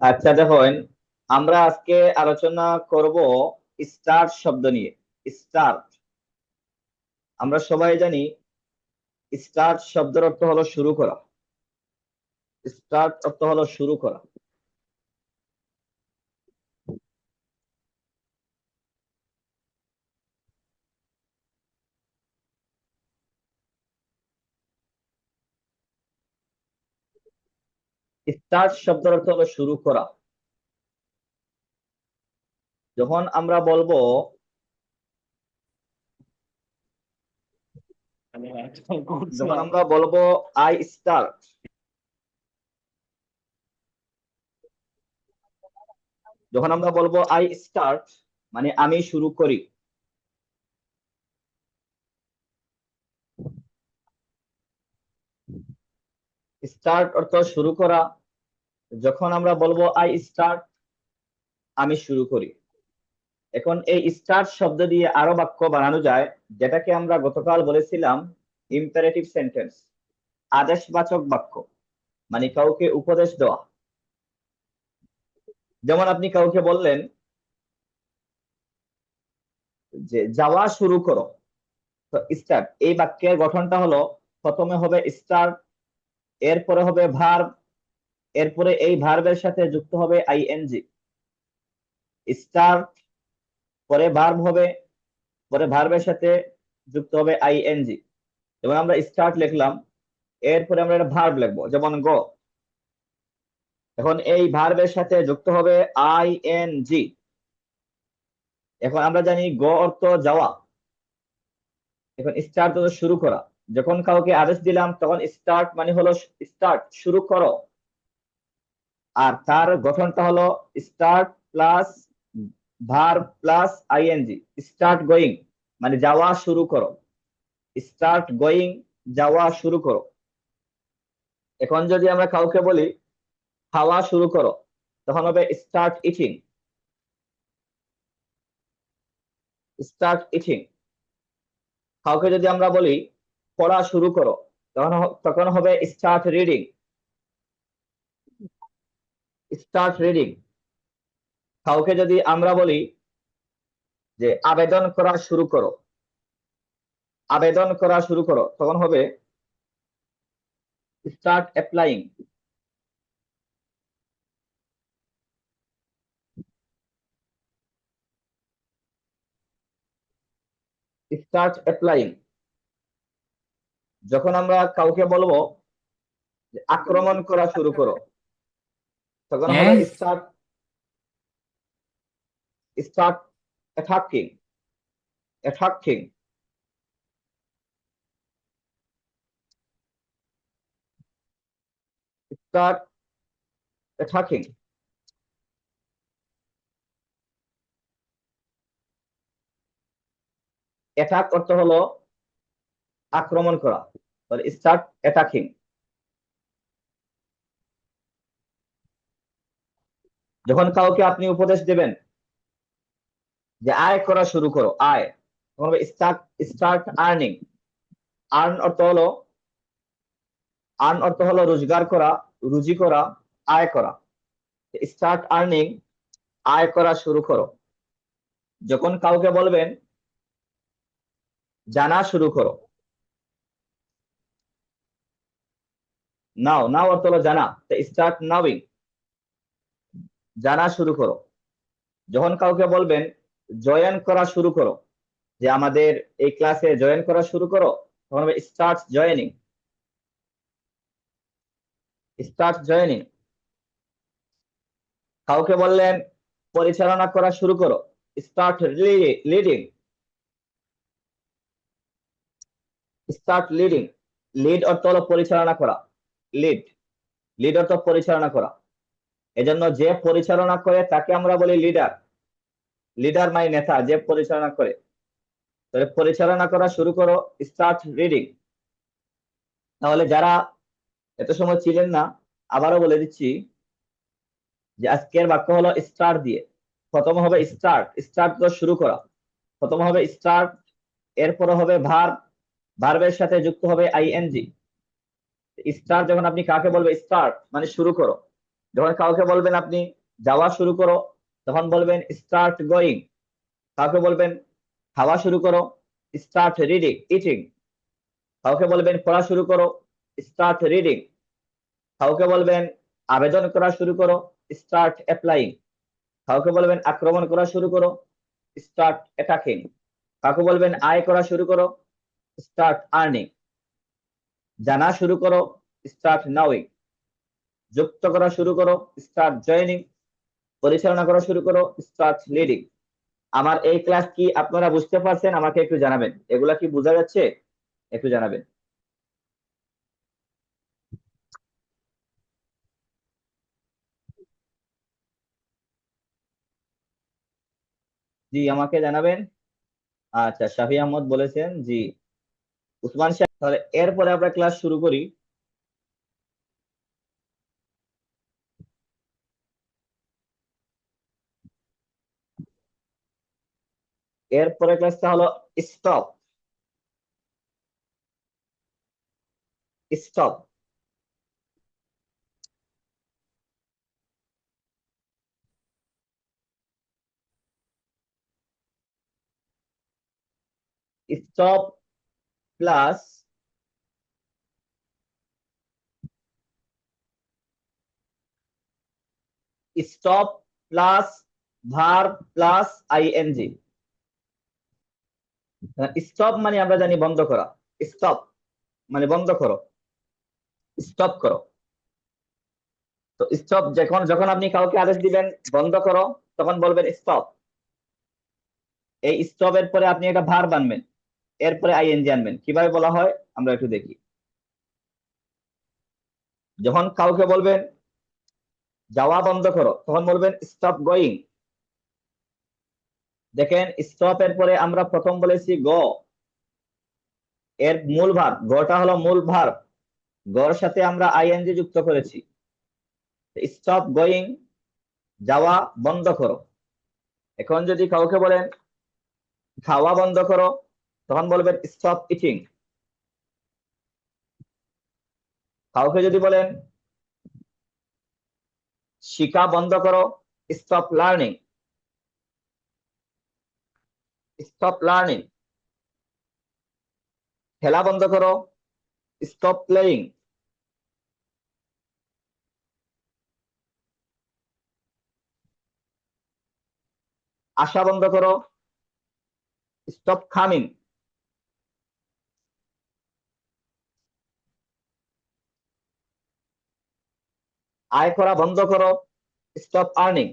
আচ্ছা দেখুন, আমরা আজকে আলোচনা করব স্টার্ট শব্দ নিয়ে স্টার্ট আমরা সবাই জানি স্টার্ট শব্দের অর্থ হলো শুরু করা স্টার্ট অর্থ হলো শুরু করা। স্টার্ট শব্দের অর্থ হলো শুরু করা। যখন আমরা বলব, যখন আমরা বলব আই স্টার্ট যখন আমরা বলব আই স্টার্ট মানে আমি শুরু করি। স্টার্ট অর্থ শুরু করা, যখন আমরা বলব আই স্টার্ট আমি শুরু করি। এখন এই স্টার্ট শব্দ দিয়ে আরও বাক্য বানানো যায়, যেটাকে আমরা গতকাল বলেছিলাম ইম্পারেটিভ সেন্টেন্স আদেশবাচক বাক্য মানে কাউকে উপদেশ দেওয়া। যেমন আপনি কাউকে বললেন যে, যাওয়া শুরু করো। তো স্টার্ট এই বাক্যের গঠনটা হলো, প্রথমে হবে স্টার্ট এরপরে হবে ভার্ব এরপরে এই ভার্বের সাথে যুক্ত হবে আইএনজি স্টার্ট পরে ভার্ব হবে, পরে ভার্বের সাথে যুক্ত হবে আইএনজি যেমন আমরা স্টার্ট লিখলাম, এরপরে আমরা একটা ভার্ব লিখব, যেমন গো এখন এই ভার্বের সাথে যুক্ত হবে আইএনজি এখন আমরা জানি গো অর্থ যাওয়া। এখন স্টার্ট অর্থ শুরু করা। যখন কাউকে আদেশ দিলাম, তখন স্টার্ট মানে হলো স্টার্ট শুরু করো। আর তার গঠনটা হলো start plus verb plus ING start going মানে যাওয়া শুরু করো। স্টার্ট গোয়িং যাওয়া শুরু করো। এখন যদি আমরা কাউকে বলি, খাওয়া শুরু করো, তখন হবে স্টার্ট ইটিং স্টার্ট ইটিং কাউকে যদি আমরা বলি পড়া শুরু করো। তখন তখন হবে স্টার্ট রিডিং স্টার্ট রিডিং কাউকে যদি আমরা বলি যে আবেদন করা শুরু করো। আবেদন করা শুরু করো, তখন হবে স্টার্ট অ্যাপ্লাইং স্টার্ট অ্যাপ্লাইং যখন আমরা কাউকে বলব যে আক্রমণ করা শুরু করো তখন হবে start attacking start attacking. Attack অর্থ হলো আক্রমণ করা স্টার্ট অ্যাটাকিং যখন কাউকে আপনি উপদেশ দেবেন যে আয় করা শুরু করো, আয়, তখন স্টার্ট স্টার্ট আর্নিং আর্ন অর্থ হলো আর্ন অর্থ হলো রোজগার করা, রুজি করা, আয় করা। স্টার্ট আর্নিং আয় করা শুরু করো। যখন কাউকে বলবেন, জানা শুরু করো নাও নাও অর্থ হলো জানা। স্টার্ট নাউইং জানা শুরু করো। যখন কাউকে বলবেন, জয়েন করা শুরু করো। যে আমাদের এই ক্লাসে জয়েন করা শুরু করো, তখন স্টার্ট জয়েনিং স্টার্ট জয়েনিং কাউকে বললেন, পরিচালনা করা শুরু করো। Start leading start leading lead অর্থ হলো পরিচালনা করা। লিড লিড অর্থ পরিচালনা করা। এজন্য যে পরিচালনা করে তাকে আমরা বলি লিডার লিডার মাই নেতা, যে পরিচালনা করে। তাহলে পরিচালনা করা শুরু করো স্টার্ট রিডিং তাহলে যারা এত সময় ছিলেন না, আবারও বলে দিচ্ছি যে আজকের বাক্য হলো স্টার্ট দিয়ে। প্রথম হবে স্টার্ট স্টার্ট তো শুরু করা। প্রথম হবে স্টার্ট এরপর হবে ভার্ব ভার্বের সাথে যুক্ত হবে আইএনজি স্টার্ট যখন আপনি কাকে বলবেন স্টার্ট মানে শুরু করো। যখন কাউকে বলবেন আপনি যাওয়া শুরু করো, তখন বলবেন স্টার্ট গোয়িং কাউকে বলবেন খাওয়া শুরু করো স্টার্ট রিডিং ইটিং কাউকে বলবেন পড়া শুরু করো স্টার্ট রিডিং কাউকে বলবেন আবেদন করা শুরু করো স্টার্ট অ্যাপ্লাইং কাউকে বলবেন আক্রমণ করা শুরু করো স্টার্ট অ্যাটাকিং কাউকে বলবেন আয় করা শুরু করো স্টার্ট আর্নিং জানা শুরু করো স্টার্ট নাউইং যুক্ত করা শুরু করো স্টার্ট জয়েনিং পরিচালনা করা শুরু করো স্টার্ট লিডিং আমার এই ক্লাস কি আপনারা বুঝতে পারছেন? আমাকে একটু জানাবেন। এগুলা কি বোঝা যাচ্ছে? একটু জানাবেন। জি, আমাকে জানাবেন? আচ্ছা শাফি আহমদ বলেছেন, জি। উসমান তাহলে এরপরে আমরা ক্লাস শুরু করি। এরপরে ক্লাসটা হলো stop stop stop plus stop plus verb plus ING stop মানে আমরা জানি বন্ধ করা। স্টপ মানে বন্ধ করো। স্টপ করো। তো স্টপ যখন যখন আপনি কাউকে আদেশ দিবেন বন্ধ করো, তখন বলবেন স্টপ এই স্টপের পরে আপনি একটা ভার বানবেন। এরপরে আইএনজি আনবেন। কীভাবে বলা হয়? আমরা একটু দেখি। যখন কাউকে বলবেন যাওয়া বন্ধ করো। তখন বলবেন স্টপ গোয়িং দেখেন স্টপ এর পরে আমরা প্রথম বলেছি গ এর মূল ভার গটা হলো মূল ভার গর সাথে আমরা আইএনজি যুক্ত করেছি। স্টপ গোয়িং যাওয়া বন্ধ করো। এখন যদি কাউকে বলেন, খাওয়া বন্ধ করো, তখন বলবেন স্টপ ইটিং কাউকে যদি বলেন শিখা বন্ধ করো স্টপ লার্নিং স্টপ লার্নিং খেলা বন্ধ করো স্টপ প্লেয়িং আশা বন্ধ করো স্টপ খামিং আয় করা বন্ধ করো স্টপ আর্নিং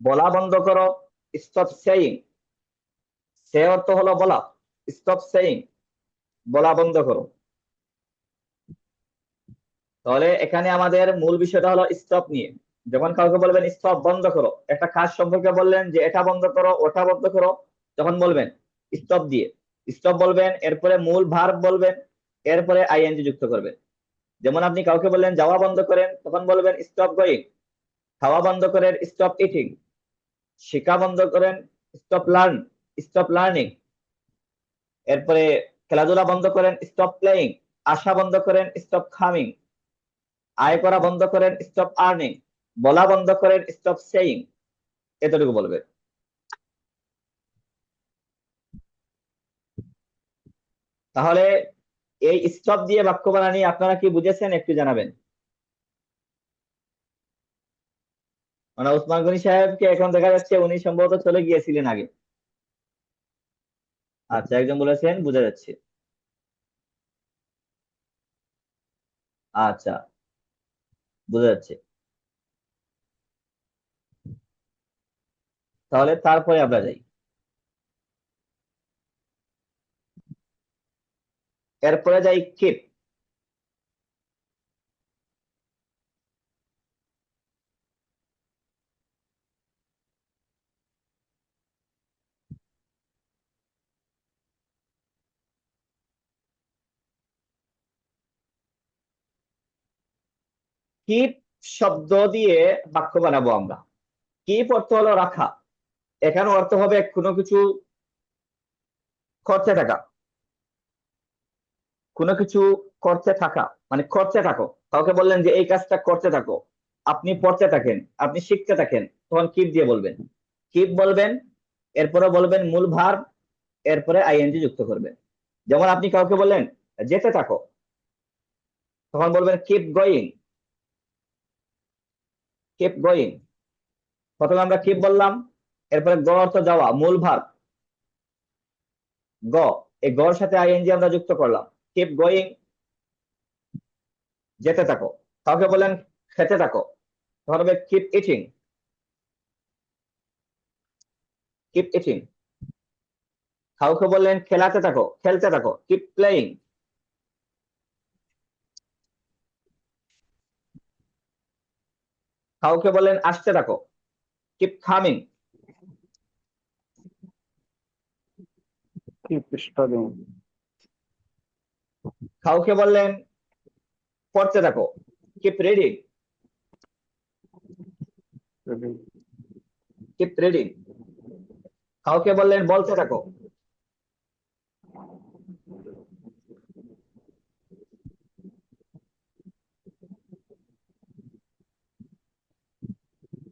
বলা বন্ধ করো স্টপ সেইং সে অর্থ হলো বলা স্টপ সেইং বলা বন্ধ করো। তাহলে এখানে আমাদের মূল বিষয়টা হলো স্টপ নিয়ে। যখন কাউকে বলবেন স্টপ বন্ধ করো, একটা কাজ সম্পর্কে বললেন যে এটা বন্ধ করো, ওটা বন্ধ করো, তখন বলবেন স্টপ দিয়ে। স্টপ বলবেন, এরপরে মূল ভার্ব বলবেন এরপরে আইএনজি যুক্ত করবেন যেমন আপনি কাউকে বললেন, যাওয়া বন্ধ করেন, তখন বলবেন স্টপ গোয়িং খাওয়া বন্ধ করেন স্টপ ইটিং শেখা বন্ধ করেন স্টপ লার্ন স্টপ লার্নিং এরপরে, খেলাধুলা বন্ধ করেন স্টপ প্লেয়িং আশা বন্ধ করেন স্টপ খামিং আয় করা বন্ধ করেন স্টপ আর্নিং বলা বন্ধ করেন স্টপ সেইং এতটুকু বলবেন তাহলে এই স্টপ দিয়ে বাক্য বানানি আপনারা কি বুঝেছেন একটু জানাবেন? মানে ওসমান গনি সাহেবকে এখন দেখা যাচ্ছে উনি সম্ভবত চলে গিয়েছিলেন আগে। আচ্ছা একজন বলেছেন, বোঝা যাচ্ছে। আচ্ছা বোঝা যাচ্ছে। তাহলে তারপরে আমরা যাই। এরপরে যাই কিপ কিপ শব্দ দিয়ে বাক্য বানাবো আমরা। কিপ অর্থ হলো রাখা। এখানে অর্থ হবে কোনো কিছু খরচে থাকা কোনো কিছু করতে থাকা মানে করতে থাকো। কাউকে বললেন যে, এই কাজটা করতে থাকো। আপনি পড়তে থাকেন, আপনি শিখতে থাকেন। তখন কিপ দিয়ে বলবেন। কিপ বলবেন এরপরে বলবেন মূল ভার, এরপরে আইএনজি যুক্ত করবেন যেমন আপনি কাউকে বললেন, যেতে থাকো। তখন বলবেন কিপ গোয়িং কিপ গোয়িং প্রথমে আমরা কিপ বললাম, এরপরে গ অর্থ যাওয়া, মূল ভার। গ, এই গর সাথে আইএনজি আমরা যুক্ত করলাম। কিপ গোয়িং যেতে থাকো। কাউকে বলেন খেতে থাকো। তখন কিপ ইটিং কিপ ইটিং কাউকে বললেন খেলাতে থাকো খেলতে থাকো। কিপ প্লেয়িং কাউকে বললেন আসতে থাকো। কিপ কামিং keep studying, কাউকে বললেন, পড়তে থাকো কিপ রিডিং কিপ রিডিং কাউকে বললেন, বলতে থাকো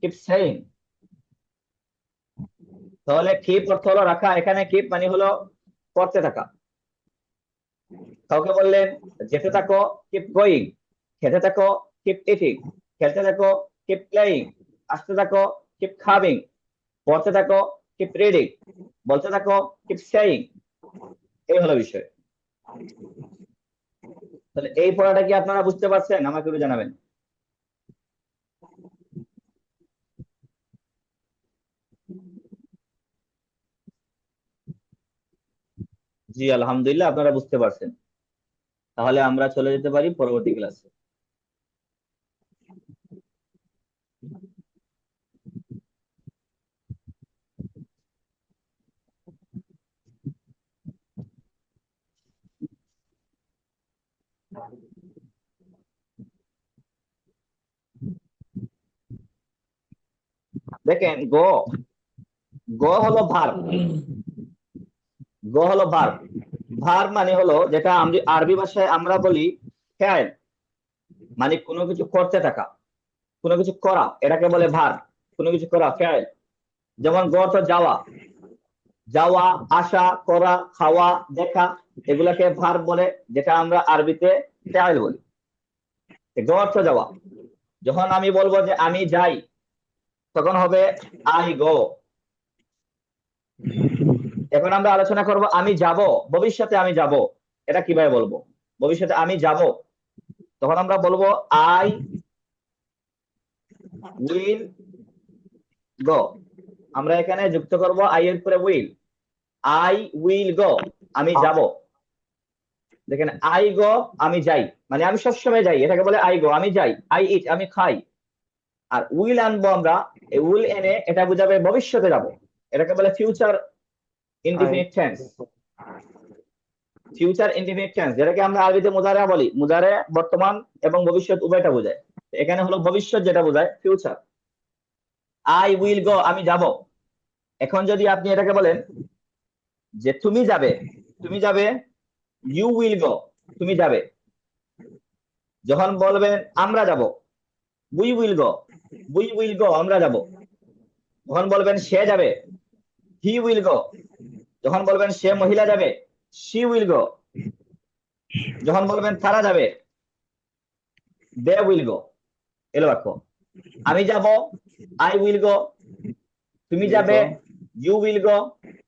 কিপ সেইং তাহলে কিপ অর্থ হলো রাখা, এখানে কিপ মানে হলো পড়তে থাকা। কাউকে বললেন, যেতে থাকো কিপ গোয়িং খেতে থাকো কিপ ইটিং খেলতে থাকো কিপ প্লেয়িং আসতে থাকো কিপ খাবিং পড়তে থাকো কিপ রিডিং বলতে থাকো কিপ সেইং এই হলো বিষয়। তাহলে এই পড়াটা কি আপনারা বুঝতে পারছেন? আমাকে একটু জানাবেন। জি, আলহামদুলিল্লাহ, আপনারা বুঝতে পারছেন। তাহলে আমরা চলে যেতে পারি পরবর্তী ক্লাসে দেখেন, গো। গো হলো ভার গো হলো ভার ভার মানে হলো যেটা আমি আরবি ভাষায় আমরা বলি ফেল মানে কোনো কিছু করতে থাকা, কোনো কিছু করা, এটাকে বলে ভার, কোনো কিছু করা, ফেল। যেমন গ তো যাওয়া যাওয়া, আসা, করা, খাওয়া, দেখা, এগুলাকে ভার বলে, যেটা আমরা আরবিতে ফেল বলি। গ অর্থ যাওয়া, যখন আমি বলব যে আমি যাই, তখন হবে, আই গো। এখন আমরা আলোচনা করব, আমি যাব, ভবিষ্যতে আমি যাব। এটা কীভাবে বলব? ভবিষ্যতে আমি যাব। তখন আমরা বলব আই উইল গো আমরা এখানে যুক্ত করব আই এর পরে উইল আই উইল গো আমি যাব। দেখেন আই গো আমি যাই। মানে আমি সবসময় যাই। এটাকে বলে আই গো আমি যাই। আই ইট আমি খাই। আর উইল আনব আমরা, এই উইল এনে এটা বুঝাবে ভবিষ্যতে যাব। এটাকে বলে future indefinite tense future indefinite tense যেটাকে আমরা আরবিতে মুজারে বলি। মুজারে বর্তমান এবং ভবিষ্যৎ উভয়টা বোঝায়। এখানে হলো ভবিষ্যৎ যেটা বোঝায় ফিউচার আই উইল গো আমি যাব। এখন যদি আপনি এটাকে বলেন যে তুমি যাবে তুমি যাবে ইউ উইল গো তুমি যাবে। যখন বলবেন আমরা যাব we will go we will go আমরা যাব। যখন বলবেন সে যাবে হি উইল গো যখন বলবেন সে মহিলা যাবে শি উইল গো যখন বলবেন তারা যাবে দে উইল গো এলো বাক্য। আমি যাব আই উইল গো তুমি যাবে ইউ উইল গো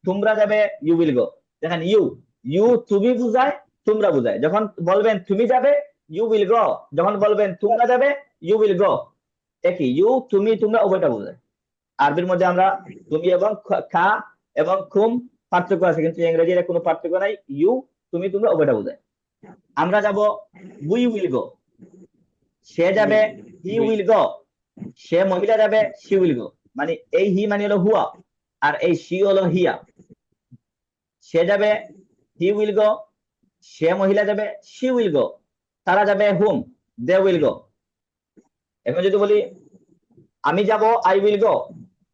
তোমরা যাবে ইউ উইল গো দেখেন ইউ ইউ তুমি বুঝায় তোমরা বুঝায়। যখন বলবেন তুমি যাবে ইউ উইল গো যখন বলবেন তোমরা যাবে ইউ উইল গো একই ইউ তুমি তোমরা উভয়টা বুঝায়। আরবির মধ্যে আমরা তুমি এবং খা এবং খুম পার্থক্য আছে কিন্তু ইংরেজির কোনো পার্থক্য নাই। ইউ তুমি তোমরা উভয়টা বোঝায় আমরা যাব উই উইল গো সে যাবে হি উইল গো সে মহিলা যাবে শি উইল গো মানে এই হি মানে হলো হুয়া আর এই শি হলো হিয়া সে যাবে হি উইল গো সে মহিলা যাবে শি উইল গো তারা যাবে হুম দে উইল গো এখন যদি বলি আমি যাব আই উইল গো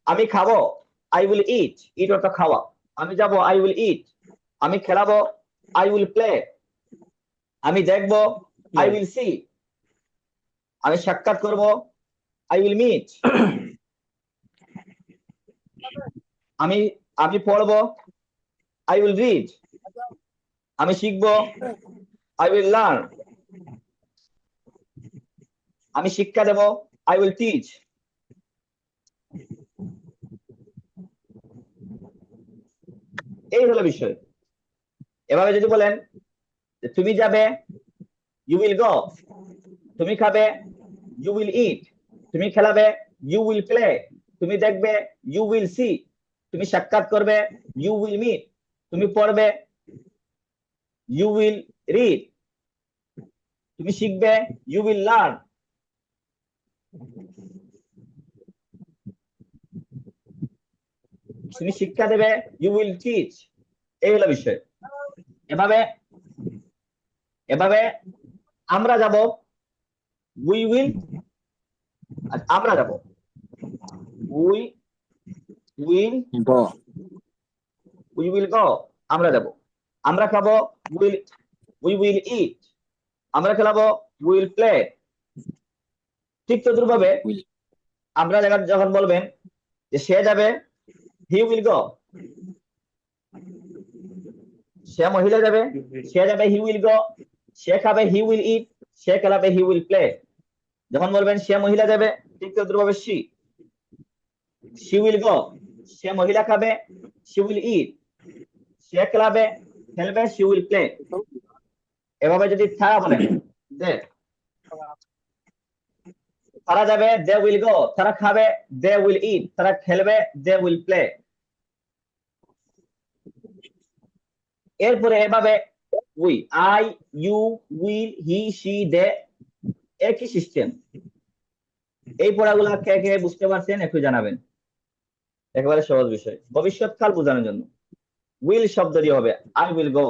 আমি খাব আই উইল ইট ইট অর্থ খাওয়া। আমি যাব আই উইল ইট আমি খেলাবো আই উইল প্লে আমি দেখব আই উইল সি আমি সাক্ষাৎ করব আই উইল মিট আমি আমি পড়ব আই উইল রিড আমি শিখব আই উইল লার্ন আমি শিক্ষা দেব আই উইল টিচ এই হলো বিষয়। এভাবে যদি বলেন তুমি যাবে ইউ উইল গো তুমি খাবে ইউ উইল ইট তুমি খেলাবে ইউ উইল প্লে তুমি দেখবে ইউ উইল সি তুমি সাক্ষাৎ করবে ইউ উইল মিট তুমি পড়বে ইউ উইল রিড তুমি শিখবে ইউ উইল লার্ন তুমি শিক্ষা দেবে ইউ উইল টিচ এই হলো বিষয়। এভাবে এভাবে আমরা যাব উই উইল আমরা যাব। We will go, we will go আমরা যাব। আমরা খাব উইল উই উইল ইট আমরা খেলাবো উইল প্লে ঠিক Will. আমরা যখন বলবেন যে সে যাবে হি উইল গো সে মহিলা যাবে, সে যাবে হি উইল গো সে খাবে হি উইল ইট সে খেলাবে হি উইল প্লে যখন বলবেন সে মহিলা যাবে, ঠিক তদ্রুপভাবে সি সি উইল গো সে মহিলা খাবে সি উইল ইট সে খেলাবে, খেলবে সি উইল প্লে এভাবে যদি তারা বলেন, যে তারা যাবে দে উইল গো তারা খাবে দে উইল ইট তারা খেলবে দে উইল প্লে এরপরে এভাবে we I you will he she they একই সিস্টেম এই পড়াগুলা কে কে বুঝতে পারছেন একটু জানাবেন। একেবারে সহজ বিষয়। ভবিষ্যৎকাল বোঝানোর জন্য। উইল শব্দ দিয়ে হবে আই উইল গো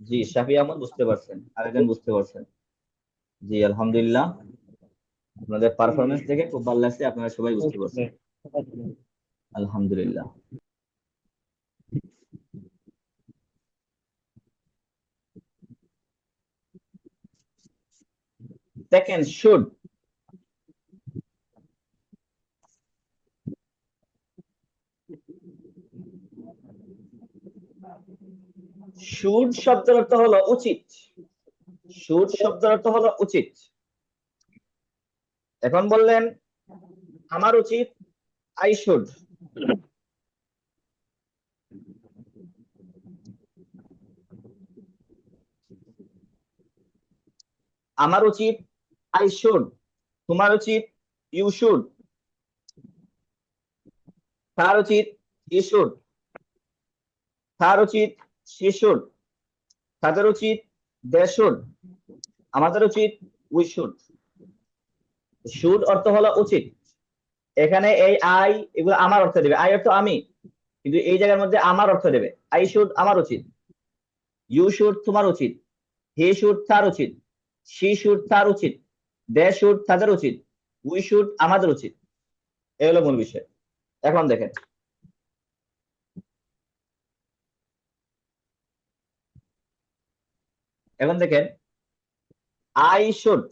জি, শাফি আহমদ বুঝতে পারছেন, আরেকজন বুঝতে পারছেন। জি, আলহামদুলিল্লাহ। আপনাদের পারফরমেন্স দেখে খুব ভালো লাগছে আপনারা সবাই বুঝতে পারছেন। আলহামদুলিল্লাহ। Second, should. শব্দের অর্থ হলো উচিত। শুড শব্দের অর্থ হলো উচিত। এখন বললেন, আমার উচিত আই শুড আমার উচিত আই শুড তোমার উচিত ইউ শুড তার উচিত ই শুড তার উচিত সে শুড তাদের উচিত দে শুড আমাদের উচিত উই শুড শুড অর্থ হলো উচিত। এখানে এই আই এগুলো আমার অর্থ দেবে। আই অর্থ আমি। কিন্তু এই জায়গার মধ্যে আমার অর্থ দেবে। আই শুড আমার উচিত। ইউ শুড তোমার উচিত। হি শুড তার উচিত। শি শুড তার উচিত। দে শুড তাদের উচিত। উই শুড আমাদের উচিত। এই হলো মূল বিষয়। এখন দেখেন। এখন দেখেন। আই শুড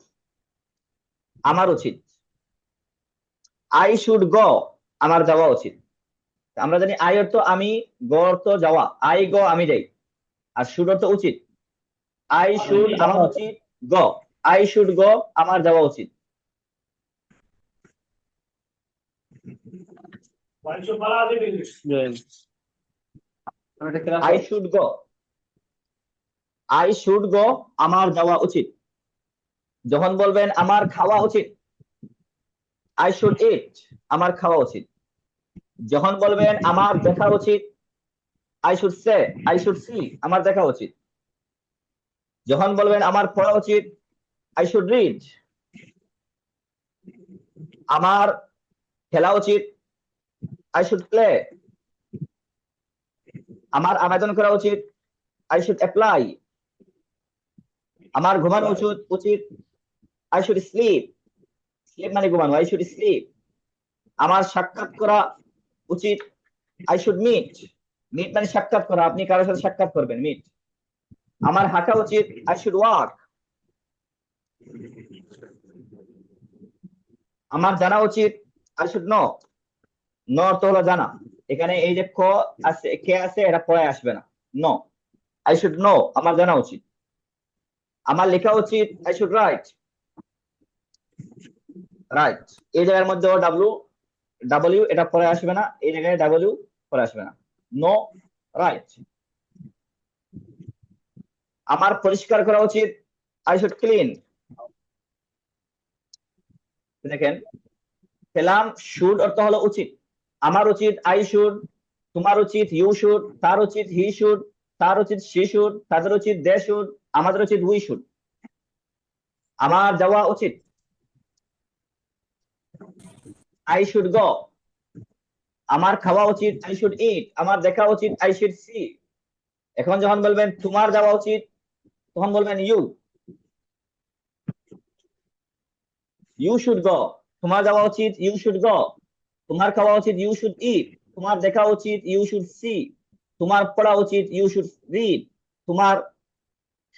আমার উচিত। আই শুড গ আমার যাওয়া উচিত। আমরা জানি আই অর্থ আমি গ অর্থ যাওয়া। আই গ আমি যাই। আর শুড অর্থ উচিত। আই শুড আমার উচিত গ আই শুড গ আমার যাওয়া উচিত। I should go I should go আমার যাওয়া উচিত। যখন বলবেন, আমার খাওয়া উচিত আই শুড ইট আমার খাওয়া উচিত। যখন বলবেন, আমার দেখা উচিত I should say I should see আমার দেখা উচিত। যখন বলবেন, আমার পড়া উচিত আই শুড রিড আমার খেলা উচিত আই শুড প্লে আমার আবেদন করা উচিত আই শুড অ্যাপ্লাই আমার ঘুমানো উচিত উচিত। আই শুড স্লিপ স্লিপ মানে ঘুমানো আই শুড স্লিপ আমার সাক্ষাৎ করা উচিত আই শুড মিট মিট মানে সাক্ষাৎ করা, আপনি কারোর সাথে সাক্ষাৎ করবেন মিট আমার হাঁটা উচিত আই শুড ওয়াক আমার জানা উচিত আই শুড নো ন অর্থ হলো জানা। এখানে এই যে ক আছে, কে আছে এটা পরে আসবে না। নো আই শুড নো আমার জানা উচিত। আমার লেখা উচিত আই শুড রাইট রাইট এই জায়গার মধ্যে ডাব্লিউ ডাব্লিউ এটা পরে আসবে না, এই জায়গায় ডাব্লিউ পরে আসবে না। নো রাইট আমার পরিষ্কার করা উচিত। আই শুড ক্লিন দেখেন পেলাম শুড অর্থ হলো উচিত। আমার উচিত আই শুড তোমার উচিত ইউ শুড তার উচিত হি শুড তার উচিত সি শুড তাদের উচিত দে শুড আমাদের উচিত উই শুড আমার যাওয়া উচিত। আই শুড গো আমার খাওয়া উচিত আই শুড ইট আমার দেখা উচিত আই শুড সি এখন যখন বলবেন, তোমার যাওয়া উচিত, তখন বলবেন ইউ ইউ শুড গো তোমার যাওয়া উচিত ইউ শুড গো তোমার খাওয়া উচিত ইউ শুড ইট তোমার দেখা উচিত ইউ শুড সি তোমার পড়া উচিত ইউ শুড রিড তোমার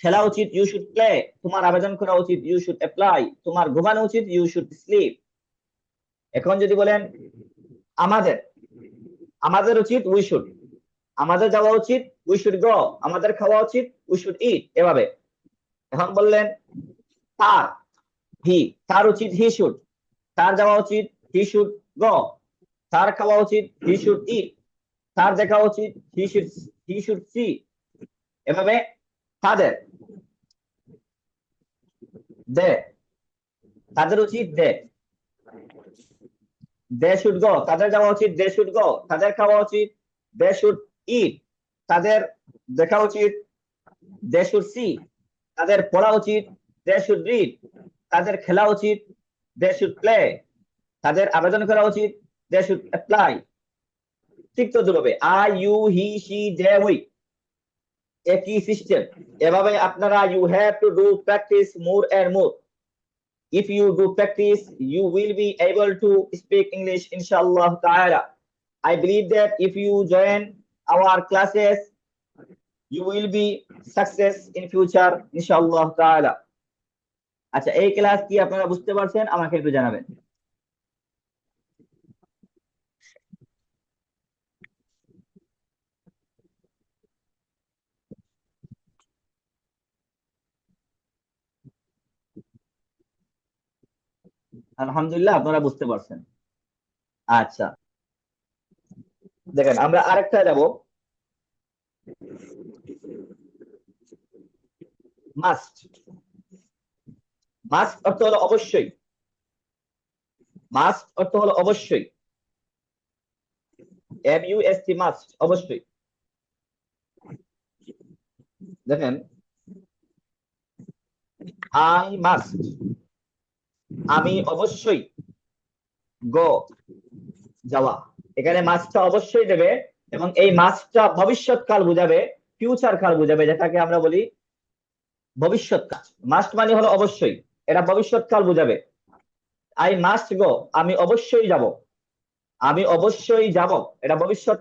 খেলা উচিত ইউ শুড প্লে তোমার আবেদন করা উচিত ইউ শুড অ্যাপ্লাই তোমার ঘুমানো উচিত ইউ শুড স্লিপ এখন যদি বলেন, আমাদের আমাদের উচিত উই শুড আমাদের যাওয়া উচিত উই শুড গো আমাদের খাওয়া উচিত উই শুড ইট এভাবে। এখন বললেন, তার হি তার উচিত হি শুড তার যাওয়া উচিত হি শুড গো তার খাওয়া উচিত হি শুড ইট তার দেখা উচিত he should he should see এভাবে তাদের দে তাদের উচিত দে দে শুড গো তাদের যাওয়া উচিত দে শুড গো তাদের খাওয়া উচিত দে শুড ইট তাদের দেখা উচিত দে শুড সি তাদের পড়া উচিত দে শুড রিড তাদের খেলা উচিত দে শুড প্লে তাদের আবেদন করা উচিত দে শুড অ্যাপ্লাই ঠিক তো দুভাবে I you he she they we একই সিস্টেম এভাবে আপনারা you have to do practice more and more if you do practice you will be able to speak english inshallah ta'ala i believe that if you join our classes you will be success in future inshallah ta'ala আচ্ছা এই class কি আপনারা বুঝতে পারছেন আমাকে একটু জানাবেন আলহামদুলিল্লাহ, আপনারা বুঝতে পারছেন। আচ্ছা। দেখেন, আমরা আরেকটা যাব। মাস্ট মাস্ট অর্থ হলো অবশ্যই। মাস্ট অর্থ হলো অবশ্যই। এম মাস্ট অবশ্যই। দেখেন আই মাস্ট আমি অবশ্যই গো যাওয়া। এখানে মাছটা অবশ্যই দেবে এবং এই মাছটা ভবিষ্যৎ কাল বুঝাবে ফিউচার কাল বুঝাবে, যেটাকে আমরা বলি ভবিষ্যৎ কাল। মাস্ট মানে হলো অবশ্যই, এটা ভবিষ্যৎ কাল বুঝাবে। আই মাস্ট গো আমি অবশ্যই যাব। আমি অবশ্যই যাব, এটা ভবিষ্যৎ